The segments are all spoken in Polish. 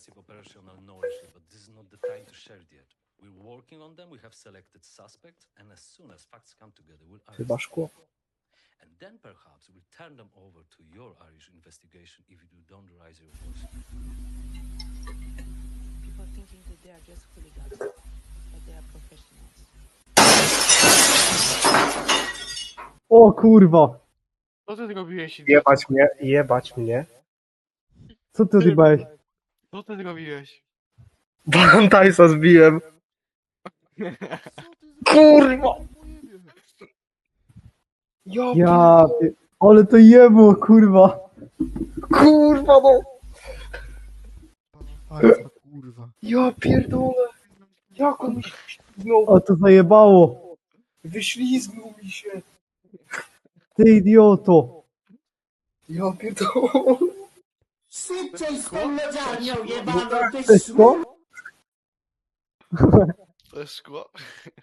extensive operational knowledge, but this is not the time to share it yet. We're working on them. We have selected suspects, and as soon as facts come together, we'll arrest Chyba them. szkło. And then perhaps we'll turn them over to your Irish investigation if you don't raise your voice. People thinking that they are just hooligans, but they are professionals. O kurwa! Co ty zrobiłeś? Jebać mnie, jebać mnie. Co ty odjebałeś? Co ty zrobiłeś? Valentajsa zbiłem. Kurwa! Ja, Ja... pie- Ale to jemu, kurwa! kurwa no! Kurwa. Ja pierdolę! Jak on mi się wyślizgnął? O, to zajebało! Wyślizgnął mi się! Ty idioto! Ja pierdolę! Szybciej z tą lodziarnią jebaną, ty To jest szmu! to? To jest szkło.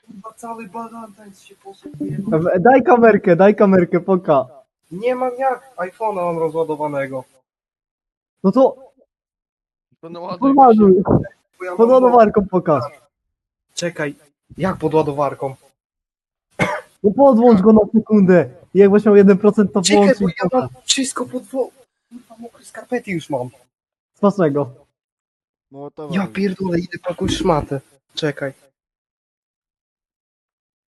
Chyba cały Valentajs się posłuchuje. Daj kamerkę, daj kamerkę, poka. Nie mam jak! iPhone'a mam rozładowanego. No to To naładuj podładuj. Bo ja mam- Pod ładowarką pokaż. Czekaj, jak pod ładowarką? No podłącz go na sekundę. I jak będziesz miał 1% to Czekaj, bo ja mam wszystko pod wo... Kurwa, mokre skarpety już mam. Smacznego. Mołotowa. Ja pierdolę, idę pakuj szmatę. Czekaj.